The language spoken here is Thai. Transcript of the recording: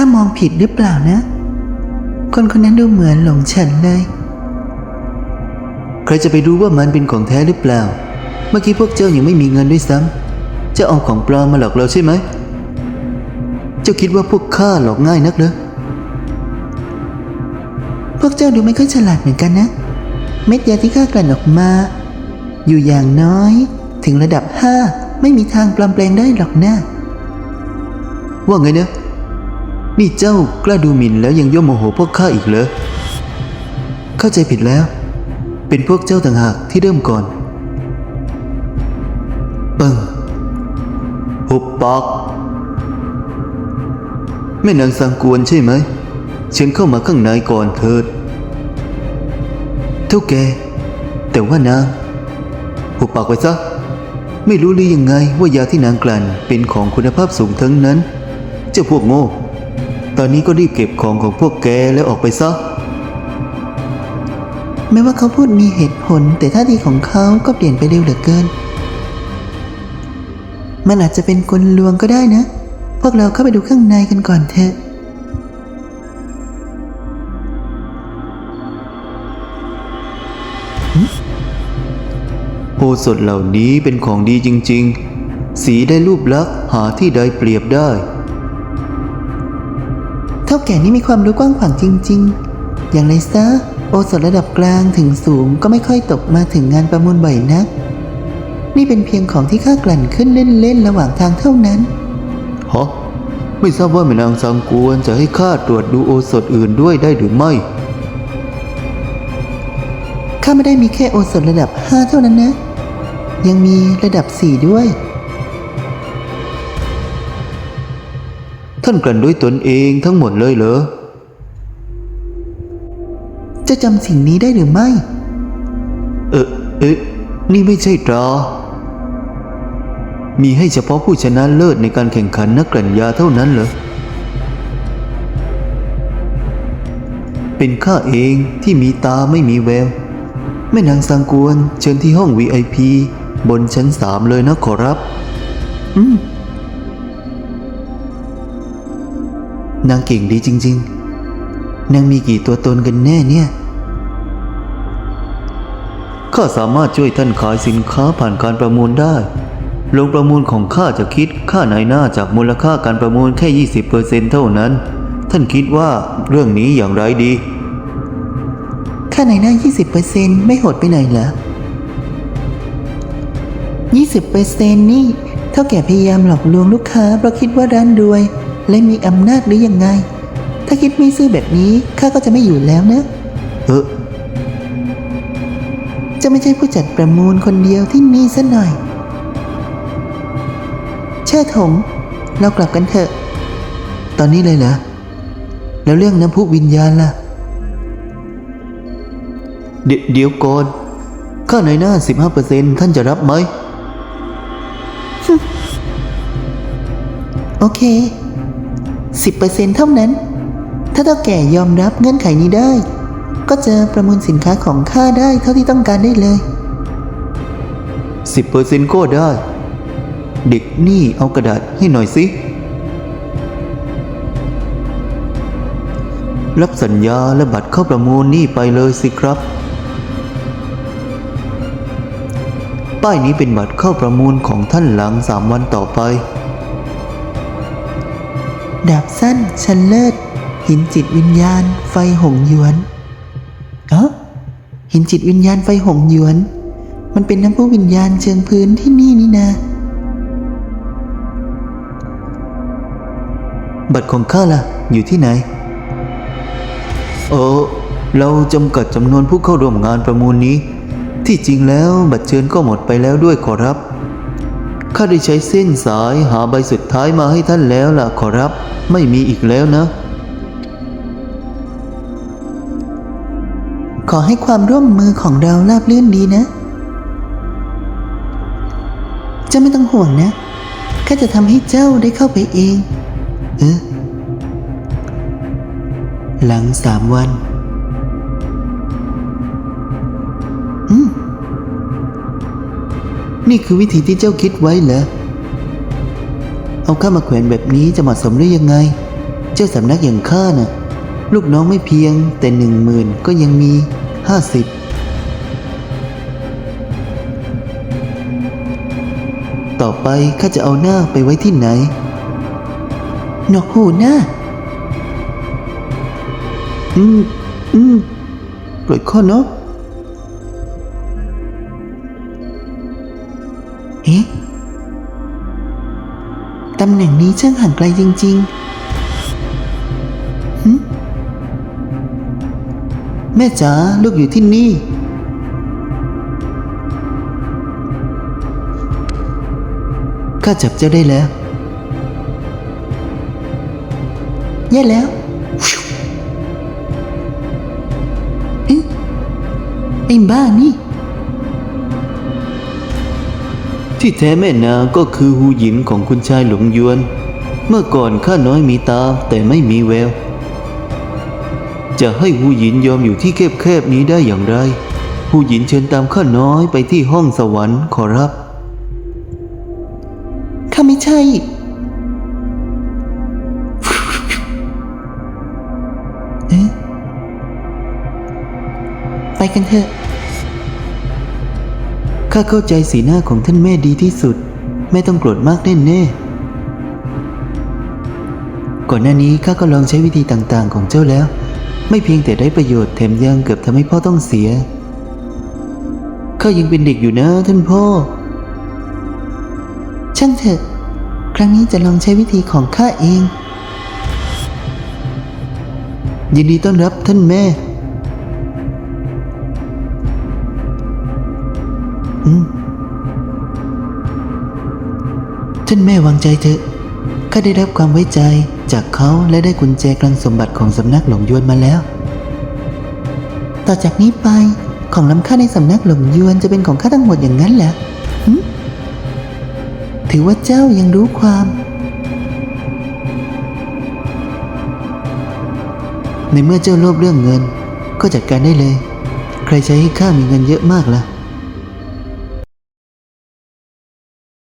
ข้ามองผิดหรือเปล่านะ คนคนนั้นดูเหมือนหลงฉันเลย ใครจะไปรู้ว่ามันเป็นของแท้หรือเปล่า เมื่อกี้พวกเจ้ายังไม่มีเงินด้วยซ้ำจะเอาของปลอมมาหลอกเราใช่ไหม เจ้าคิดว่าพวกข้าหลอกง่ายนักเหรอพวกเจ้าดูไม่ค่อยฉลาดเหมือนกันนะ เม็ดยาที่ข้ากลั่นออกมา อยู่อย่างน้อย ถึงระดับห้าไม่มีทางปลอมแปลงได้หรอกนะว่าไงนะ นี่เจ้ากล้าดูหมิ่นแล้วยังย่อมโมโหพวกข้าอีกเหรอ เข้าใจผิดแล้ว เป็นพวกเจ้าต่างหากที่เริ่มก่อนปึ้งหุบปากแม่นางสังกวนใช่ไหมเชิญเข้ามาข้างในก่อนเถิด เท่าแก แต่ว่านางหุบปากไว้ซะ ไม่รู้หรือยังไงว่ายาที่นางกลั่นเป็นของคุณภาพสูงทั้งนั้น เจ้าพวกโง่ ตอนนี้ก็รีบเก็บของของพวกแกแล้วออกไปซะ แม้ว่าเขาพูดมีเหตุผล แต่ท่าทีของเขาก็เปลี่ยนไปเร็วเหลือเกิน มันอาจจะเป็นกลลวงก็ได้นะ พวกเราเข้าไปดูข้างในกันก่อนเถอะโอสถเหล่านี้เป็นของดีจริง ๆ สีได้รูปลักษณ์หาที่ใดเปรียบได้ แก่นี่มีความรู้กว้างขวางจริง ๆ อย่างไรซะ โอสถระดับกลางถึงสูงก็ไม่ค่อยตกมาถึงงานประมูลบ่อยนัก นี่เป็นเพียงของที่ข้ากลั่นขึ้นเล่น ๆ ระหว่างทางเท่านั้นฮะไม่ทราบว่าแม่นางสังกวนจะให้ข้าตรวจดูโอสถอื่นด้วยได้หรือไม่ ข้าไม่ได้มีแค่โอสถระดับ 5 เท่านั้นนะ ยังมีระดับ 4 ด้วย ท่านกลั่นด้วยตนเองทั้งหมดเลยเหรอ จะจำสิ่งนี้ได้หรือไม่ เออเอ๊ะนี่ไม่ใช่ตรา มีให้เฉพาะผู้ชนะเลิศในการแข่งขันนักกลั่นยาเท่านั้นเหรอ เป็นข้าเองที่มีตาไม่มีแวว แม่นางสังกวนเชิญที่ห้อง VIP บนชั้นสามเลยนะขอรับ อืม นางเก่งดีจริง ๆ นางมีกี่ตัวตนกันแน่เนี่ย ข้าสามารถช่วยท่านขายสินค้าผ่านการประมูลได้ ลงประมูลของข้าจะคิดค่าในหน้าจากมูลค่าการประมูลแค่ 20%เท่านั้น ท่านคิดว่าเรื่องนี้อย่างไรดี ค่าในหน้า 20%ไม่โหดไปหน่อยเหรอ20%นี่เท่าแก่พยายามหลอกลวงลูกค้าเพราะคิดว่าร้านรวย และมีอำนาจหรือยังไง ถ้าคิดไม่ซื่อแบบนี้ข้าก็จะไม่อยู่แล้วนะ เออจะไม่ใช่ผู้จัดประมูลคนเดียวที่นี่ซะหน่อย เชิดถง เรากลับกันเถอะ ตอนนี้เลยเหรอ แล้วเรื่องน้ำพุวิญญาณล่ะ เดยวเดี๋ยวก่อนค่าในหน้า 15%ท่านจะรับไหม โอเค 10%เท่านั้น ถ้าเท่าแก่ยอมรับเงื่อนไขนี้ได้ ก็จะประมูลสินค้าของข้าได้เท่าที่ต้องการได้เลย 10%ก็ได้ เด็กนี่เอากระดาษให้หน่อยสิ รับสัญญาและบัตรเข้าประมูลนี่ไปเลยสิครับป้ายนี้เป็นบัตรเข้าประมูลของท่านหลังสามวันต่อไป ดาบสั้นชันเลิศ หินจิตวิญญาณ ไฟหงหยวนเอ๋อหินจิตวิญญาณไฟหงหยวน มันเป็นน้ำพุวิญญาณเชิงพื้นที่นี่นี่นาบัตรของข้าล่ะ อยู่ที่ไหนเออเราจำกัดจำนวนผู้เข้าร่วมงานประมูลนี้ ที่จริงแล้วบัตรเชิญก็หมดไปแล้วด้วยขอรับ ข้าได้ใช้เส้นสายหาใบสุดท้ายมาให้ท่านแล้วล่ะขอรับ ไม่มีอีกแล้วนะ ขอให้ความร่วมมือของเราราบรื่นดีนะ เจ้าไม่ต้องห่วงนะ ข้าจะทำให้เจ้าได้เข้าไปเอง เออหลังสามวัน นี่คือวิธีที่เจ้าคิดไว้เหรอ เอาข้ามาแขวนแบบนี้จะเหมาะสมหรือยังไง เจ้าสำนักอย่างข้าน่ะ ลูกน้องไม่เพียงแต่หนึ่งหมื่นก็ยังมีห้าสิบต่อไปข้าจะเอาหน้าไปไว้ที่ไหน นกหูหน้า อืม อืมปล่อยข้อเนา เอ๊ะ ตำแหน่งนี้ช่างห่างไกลจริงๆหึแม่จ๋าลูกอยู่ที่นี่ ข้าจับเจ้าได้แล้ว แย่แล้วเอ๊ะไอ้บ้านี่ ที่แท้แม่นางก็คือหูหยินของคุณชายหลงยวน เมื่อก่อนข้าน้อยมีตาแต่ไม่มีแวว จะให้หูหยินยอมอยู่ที่แคบๆนี้ได้อย่างไรหูหยินเชิญตามข้าน้อยไปที่ห้องสวรรค์ขอรับข้าไม่ใช่ เอ๊ะไปกันเถอะ ข้าเข้าใจสีหน้าของท่านแม่ดีที่สุด ไม่ต้องโกรธมากแน่ๆก่อนหน้านี้ข้าก็ลองใช้วิธีต่างๆ ของเจ้าแล้ว ไม่เพียงแต่ได้ประโยชน์แถมยังเกือบทำให้พ่อต้องเสียข้ายังเป็นเด็กอยู่นะท่านพ่อ ช่างเถอะ ครั้งนี้จะลองใช้วิธีของข้าเอง ยินดีต้อนรับท่านแม่ ท่านแม่วางใจเถอะข้าได้รับความไว้ใจจากเขาและได้กุญแจกลังสมบัติของสำนักหลงยวนมาแล้ว ต่อจากนี้ไปของล้ำค่าในสำนักหลงยวนจะเป็นของข้าทั้งหมดอย่างนั้นเหรอหึถือว่าเจ้ายังรู้ความ ในเมื่อเจ้าโลภเรื่องเงิน ก็จัดการได้เลย ใครใช้ให้ข้ามีเงินเยอะมากล่ะ